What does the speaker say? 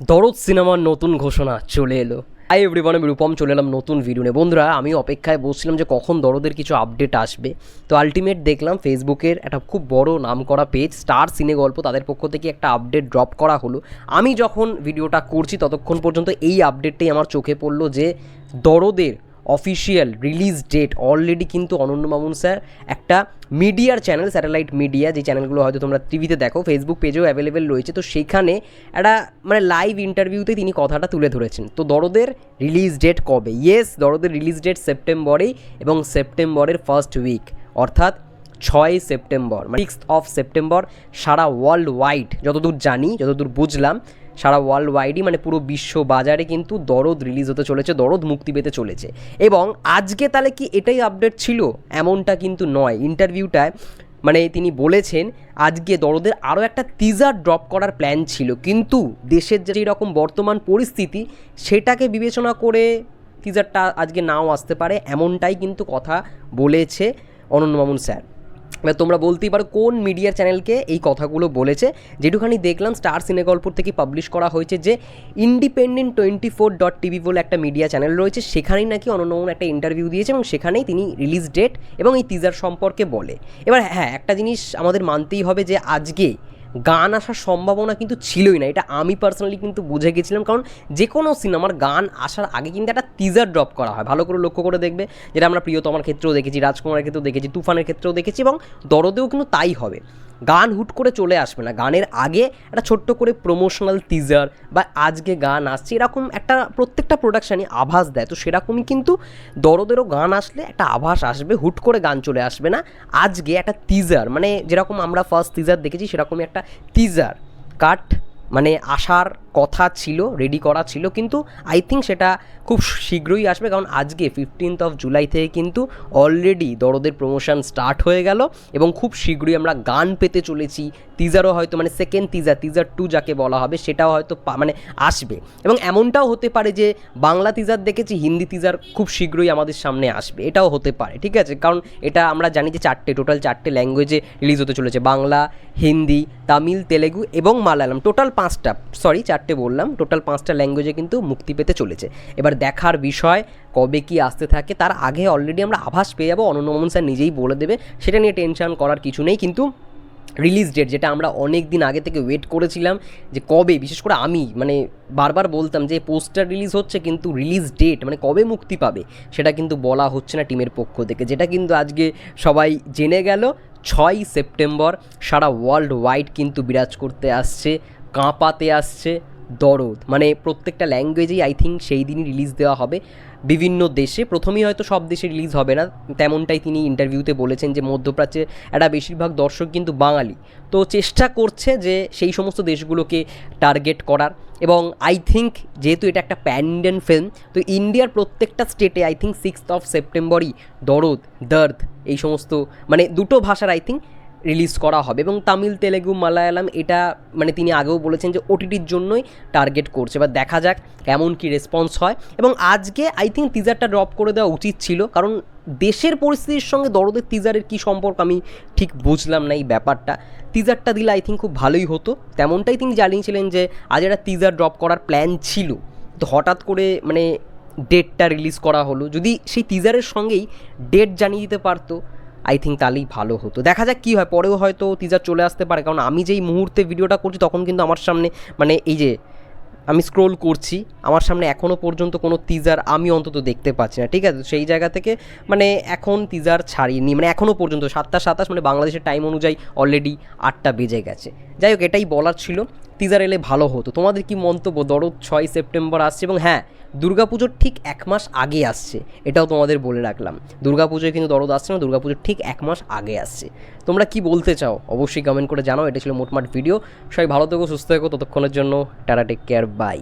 দরদ সিনেমার নতুন ঘোষণা চলে এলো। আই এভরিওয়ান আমি রূপম, চলে এলাম নতুন ভিডিও নিয়ে। বন্ধুরা, আমি অপেক্ষায় বসছিলাম যে কখন দরদের কিছু আপডেট আসবে। তো আলটিমেট দেখলাম ফেসবুকের একটা খুব বড় নাম করা পেজ স্টার সিনে গল্প, তাদের পক্ষ থেকে একটা আপডেট ড্রপ করা হলো। আমি যখন ভিডিওটা করছি, ততক্ষণ পর্যন্ত এই আপডেটটাই আমার চোখে পড়ল যে দরদের অফিসিয়াল রিলিজ ডেট অলরেডি কিন্তু অনন্য মামুন স্যার, একটা মিডিয়ার চ্যানেল স্যাটেলাইট মিডিয়া যে চ্যানেলগুলো হয়তো তোমরা টিভিতে দেখো ফেসবুক পেজেও অ্যাভেলেবেল রয়েছে। তো সেখানে একটা মানে লাইভ ইন্টারভিউতে তিনি কথাটা তুলে ধরেছেন। তো দরদের রিলিজ ডেট কবে? ইয়েস দরদের রিলিজ ডেট সেপ্টেম্বরেই এবং সেপ্টেম্বরের ফার্স্ট উইক অর্থাৎ ছয় সেপ্টেম্বর মানে সিক্সথ অফ সেপ্টেম্বর, সারা ওয়ার্ল্ড ওয়াইড যতদূর জানি, যতদূর বুঝলাম সারা ওয়ার্ল্ড ওয়াইডই মানে পুরো বিশ্ব বাজারে কিন্তু দরদ রিলিজ হতে চলেছে, দরদ মুক্তি পেতে চলেছে। এবং আজকে তাহলে কি এটাই আপডেট ছিল? এমনটা কিন্তু নয়। ইন্টারভিউটায় মানে তিনি বলেছেন, আজকে দরদের আরও একটা টিজার ড্রপ করার প্ল্যান ছিল। কিন্তু দেশের যে রকম বর্তমান পরিস্থিতি, সেটাকে বিবেচনা করে টিজারটা আজকে নাও আসতে পারে, এমনটাই কিন্তু কথা বলেছে অনন্যমামুন স্যার। এবার তোমরা বলতেই পারো কোন মিডিয়ার চ্যানেলকে এই কথাগুলো বলেছে। যেটুখানি দেখলাম স্টার সিনেগল্পর থেকে পাবলিশ করা হয়েছে যে Independent twenty four dot TV বলে একটা মিডিয়া চ্যানেল রয়েছে। সেখানেই নাকি অনন্য একটা ইন্টারভিউ দিয়েছে এবং সেখানেই তিনি রিলিজ ডেট এবং এই টিজার সম্পর্কে বলে। এবার হ্যাঁ একটা জিনিস আমাদের মানতেই হবে যে আজকে গান আসার সম্ভাবনা কিন্তু ছিলই না। এটা আমি পার্সোনালি কিন্তু বুঝে গেছিলাম, কারণ যে কোনো সিনেমার গান আসার আগে কিন্তু একটা টিজার ড্রপ করা হয়। ভালো করে লক্ষ্য করে দেখবে, যেটা আমরা প্রিয়তমার ক্ষেত্রেও দেখেছি, রাজকুমারের ক্ষেত্রেও দেখেছি, তুফানের ক্ষেত্রেও দেখেছি এবং দরদেও কিন্তু তাই হবে। গান হুট করে চলে আসবে না। গানের আগে একটা ছোট্ট করে প্রমোশনাল টিজার বা আজকে গান আসছে, এরকম একটা প্রত্যেকটা প্রোডাকশানই আভাস দেয়। তো সেরকমই কিন্তু দরদেরও গান আসলে একটা আভাস আসবে, হুট করে গান চলে আসবে না। আজকে একটা টিজার মানে যেরকম আমরা ফার্স্ট টিজার দেখেছি, সেরকমই একটা টিজার কাট মানে আসার কথা ছিল রেডি করা ছিল, কিন্তু আই থিঙ্ক সেটা খুব শীঘ্রই আসবে কারণ আজকে ফিফটিন্থ অফ জুলাই থেকে কিন্তু অলরেডি দরদের প্রমোশন স্টার্ট হয়ে গেল এবং খুব শীঘ্রই আমরা গান পেতে চলেছি। টিজারও হয়তো মানে সেকেন্ড টিজার টিজার টু যাকে বলা হবে সেটাও হয়তো মানে আসবে। এবং এমনটাও হতে পারে যে বাংলা টিজার দেখেছি, হিন্দি টিজার খুব শীঘ্রই আমাদের সামনে আসবে। এটাও হতে পারে, ঠিক আছে? কারণ এটা আমরা জানি যে চারটে টোটাল চারটে ল্যাঙ্গুয়েজে রিলিজ হতে চলেছে। বাংলা, হিন্দি, তামিল, তেলেগু এবং মালায়ালাম। টোটাল পাঁচটা সরি চারটে বললাম টোটাল পাঁচটা ল্যাঙ্গুয়েজে কিন্তু মুক্তি পেতে চলেছে। এবার দেখার বিষয়, কবে কি আসতে থাকে, তার আগে অলরেডি আমরা আভাস পেয়ে যাব, অনন্য মোহন স্যার নিজেই বলে দেবে। সেটা নিয়ে টেনশন করার কিছু নেই, কিন্তু রিলিজ ডেট যেটা আমরা অনেক দিন আগে থেকে ওয়েট করেছিলাম, যে কবে, বিশেষ করে আমি মানে বারবার বলতাম যে পোস্টার রিলিজ হচ্ছে, কিন্তু রিলিজ ডেট মানে কবে মুক্তি পাবে, সেটা কিন্তু বলা হচ্ছে না টিমের পক্ষ থেকে। যেটা কিন্তু আজকে সবাই জেনে গেল ছয় সেপ্টেম্বর সারা ওয়ার্ল্ড ওয়াইড কিন্তু বিরাজ করতে আসছে, কাঁপাতে আসছে দরদ। মানে প্রত্যেকটা ল্যাঙ্গুয়েজেই আই থিঙ্ক সেই দিনই রিলিজ দেওয়া হবে। বিভিন্ন দেশে, প্রথমেই হয়তো সব দেশে রিলিজ হবে না। তেমনটাই তিনি ইন্টারভিউতে বলেছেন যে মধ্যপ্রাচ্যে একটা বেশিরভাগ দর্শক কিন্তু বাঙালি। তো চেষ্টা করছে যে সেই সমস্ত দেশগুলোকে টার্গেট করার। এবং আই থিঙ্ক যেহেতু এটা একটা প্যান ইন্ডিয়ান ফিল্ম তো ইন্ডিয়ার প্রত্যেকটা স্টেটে আই থিঙ্ক সিক্সথ অফ সেপ্টেম্বরই দরদ, দর্দ, এই সমস্ত মানে দুটো ভাষার আই থিঙ্ক রিলিজ করা হবে এবং তামিল, তেলেগু, মালায়ালাম এটা মানে তিনি আগেও বলেছেন যে ওটিটির জন্যই টার্গেট করছে। এবার দেখা যাক কেমন কি রেসপন্স হয়। এবং আজকে আই থিঙ্ক টিজারটা ড্রপ করে দেওয়া উচিত ছিল। কারণ দেশের পরিস্থিতির সঙ্গে দরদের টিজারের কী সম্পর্ক আমি ঠিক বুঝলাম না এই ব্যাপারটা। টিজারটা দিলে আই থিঙ্ক খুব ভালোই হতো। তেমনটাই তিনি জানিয়েছিলেন যে আজ একটা টিজার ড্রপ করার প্ল্যান ছিল। তো হঠাৎ করে মানে ডেটটা রিলিজ করা হলো। যদি সেই টিজারের সঙ্গেই ডেট জানিয়ে দিতে পারতো আই থিঙ্ক তাহলেই ভালো হতো। দেখা যাক কী হয়, পরেও হয়তো টিজার চলে আসতে পারে, কারণ আমি যেই মুহূর্তে ভিডিওটা করছি, তখন কিন্তু আমার সামনে মানে এই যে, আমি স্ক্রোল করছি, আমার সামনে এখনও পর্যন্ত কোনো টিজার আমি অন্তত দেখতে পাচ্ছি না, ঠিক আছে? সেই জায়গা থেকে মানে এখন টিজার ছাড়িনি মানে এখনও পর্যন্ত, সাতটা সাতাশ মানে বাংলাদেশের টাইম অনুযায়ী অলরেডি আটটা বেজে গেছে। যাই হোক, এটাই বলার ছিল। টিজার এলে ভালো হতো। তোমাদের কি মন্তব্য? দরদ ছয় সেপ্টেম্বর আসছে এবং হ্যাঁ দুর্গাপুজোর ঠিক এক মাস আগে আসছে, এটাও তোমাদের বলে রাখলাম। দুর্গাপুজোয় কিন্তু দরদ আসছে না, দুর্গাপুজোর ঠিক এক মাস আগে আসছে। তোমরা কি বলতে চাও? অবশ্যই কমেন্ট করে জানাও। এটা ছিল মোটমাট ভিডিও সবাই ভালো থেকো, সুস্থ থেকো। ততক্ষণের জন্য টাটা টেক কেয়ার বাই